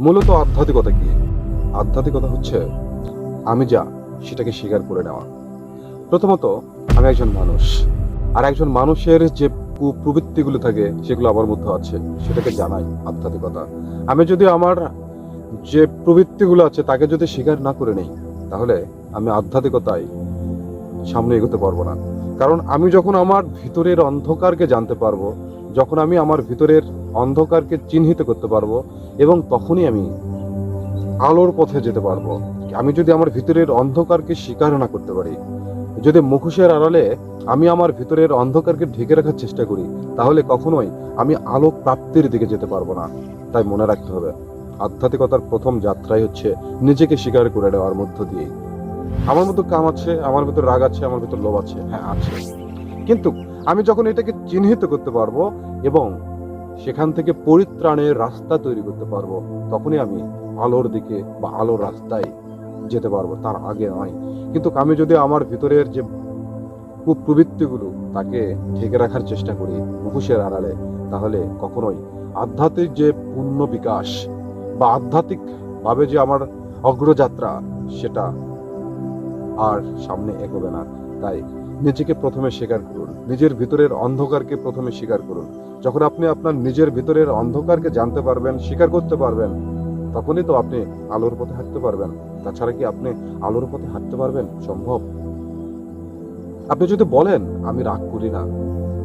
মূলত আধ্যাত্মিকতা কি? আধ্যাত্মিকতা হচ্ছে আমি যা, সেটাকে স্বীকার করে নেওয়া। প্রথমত, আমি একজন মানুষ। আর একজন মানুষের যে কু- প্রবৃত্তিগুলো থাকে, সেগুলো আমার মধ্যে আছে, সেটাকে জানাই আধ্যাত্মিকতা। আমি যদি আমার যে প্রবৃত্তিগুলো আছে, তাকে যদি স্বীকার না করে নেই, তাহলে আমি আধ্যাত্মিকতায় সামনে এগোতে পারব না। কারণ আমি যখন আমার ভিতরের অন্ধকারকে জানতে পারব যখন আমি আমার ভিতরের অন্ধকারকে চিহ্নিত করতে পারব এবং তখনই আমি আলোর পথে যেতে পারব। আমি যদি আমার ভিতরের অন্ধকারকে স্বীকার না করতে পারি, যদি মুখোশের আড়ালে আমি আমার ভিতরের অন্ধকারকে ঢেকে রাখার চেষ্টা করি, তাহলে কখনোই আমি আলো প্রাপ্তির দিকে যেতে পারব না। তাই মনে রাখতে হবে, আধ্যাত্মিকতার প্রথম যাত্রাই হচ্ছে নিজেকে স্বীকার করে নেওয়ার মধ্য দিয়ে আমার মতো কাম আছে, আমার ভিতর রাগ আছে, আমার ভিতর লোভ আছে। হ্যাঁ আছে। কিন্তু আমি যখন এটাকে চিহ্নিত করতে পারব এবং সেখান থেকে পরিত্রাণের রাস্তা তৈরি করতে পারব, তখনই আমি আলোর দিকে বা আলোর রাস্তায় যেতে পারব, তার আগে নয়। কিন্তু আমি যদি আমার ভিতরের যে কুপ্রবৃত্তিগুলো তাকে ঢেকে রাখার চেষ্টা করি মুখোশের আড়ালে, তাহলে কখনোই আধ্যাত্মিক যে পূর্ণ বিকাশ বা আধ্যাত্মিক ভাবে যে আমার অগ্রযাত্রা, সেটা আর সামনে এগোবে না। তাই নিজেকে প্রথমে স্বীকার করুন। নিজের ভিতরের অন্ধকারকে প্রথমে স্বীকার করুন। যখন আপনি আপনার নিজের ভিতরের অন্ধকারকে জানতে পারবেন, স্বীকার করতে পারবেন, তখনই তো আপনি আলোর পথে হাঁটতে পারবেন। তাছাড়া কি আপনি আলোর পথে হাঁটতে পারবেন? সম্ভব। আপনি যদি বলেন, আমি রাগ করি না।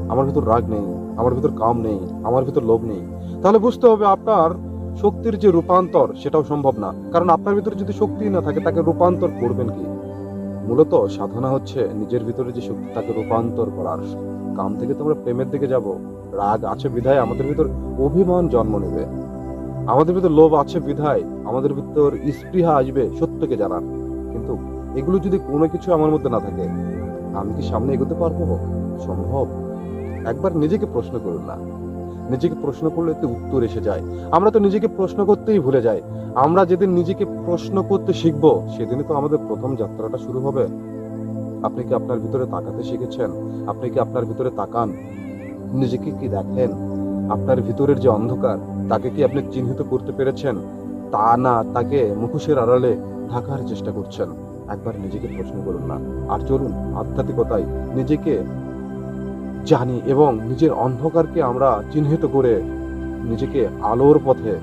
আমার ভিতর রাগ নেই। আমার ভিতর কাম নেই। আমার ভিতর লোভ নেই। তাহলে বুঝতে হবে আপনার শক্তির যে রূপান্তর, সেটাও সম্ভব না। কারণ আপনার ভিতরে যদি শক্তি না থাকে, তাকে রূপান্তর করবেন কি? মূলত সাধনা হচ্ছে নিজের ভিতরে যে শক্তি তাকে রূপান্তর করার। কাম থেকে তোমরা প্রেমের দিকে যাব। রাগ আছে বিধায় আমাদের ভিতর অভিমান জন্ম নেবে। আমাদের ভিতর লোভ আছে বিধায় আমাদের ভিতর স্পৃহা আসবে সত্যকে জানার। কিন্তু এগুলো যদি কোনো কিছু আমার মধ্যে না থাকে, আমি কি সামনে এগোতে পারব? সম্ভব। একবার নিজেকে প্রশ্ন করুন না। নিজেকে প্রশ্ন করলে তো উত্তর এসে যায়। আমরা তো নিজেকে প্রশ্ন করতেই ভুলে যাই। আমরা যেদিন নিজেকে প্রশ্ন করতে শিখব, সেদিনই তো আমাদের প্রথম যাত্রাটা শুরু হবে। আপনি কি আপনার ভিতরে তাকাতে শিখেছেন? আপনি কি আপনার ভিতরে তাকান? নিজেকে কি দেখেন? আপনার ভিতরের যে অন্ধকার, তাকে কি আপনি চিহ্নিত করতে পেরেছেন? তা না, তাকে মুখোশের আড়ালে ঢাকার চেষ্টা করছেন। একবার নিজেকে প্রশ্ন করুন না। আর চলুন, আধ্যাত্মিকতায় নিজেকে জানি এবং নিজের অন্ধকারকে আমরা চিহ্নিত করে নিজেকে আলোর পথে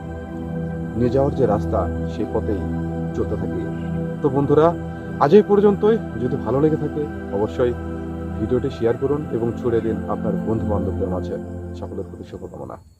নিয়ে যাওয়ার যে রাস্তা, সেই পথেই চলতে থাকি। তো বন্ধুরা, আজ এই পর্যন্তই। যদি ভালো লেগে থাকে, অবশ্যই ভিডিওটি শেয়ার করুন এবং ছড়িয়ে দিন আপনার বন্ধু বান্ধবদের মাঝে। সকলের প্রতি শুভকামনা।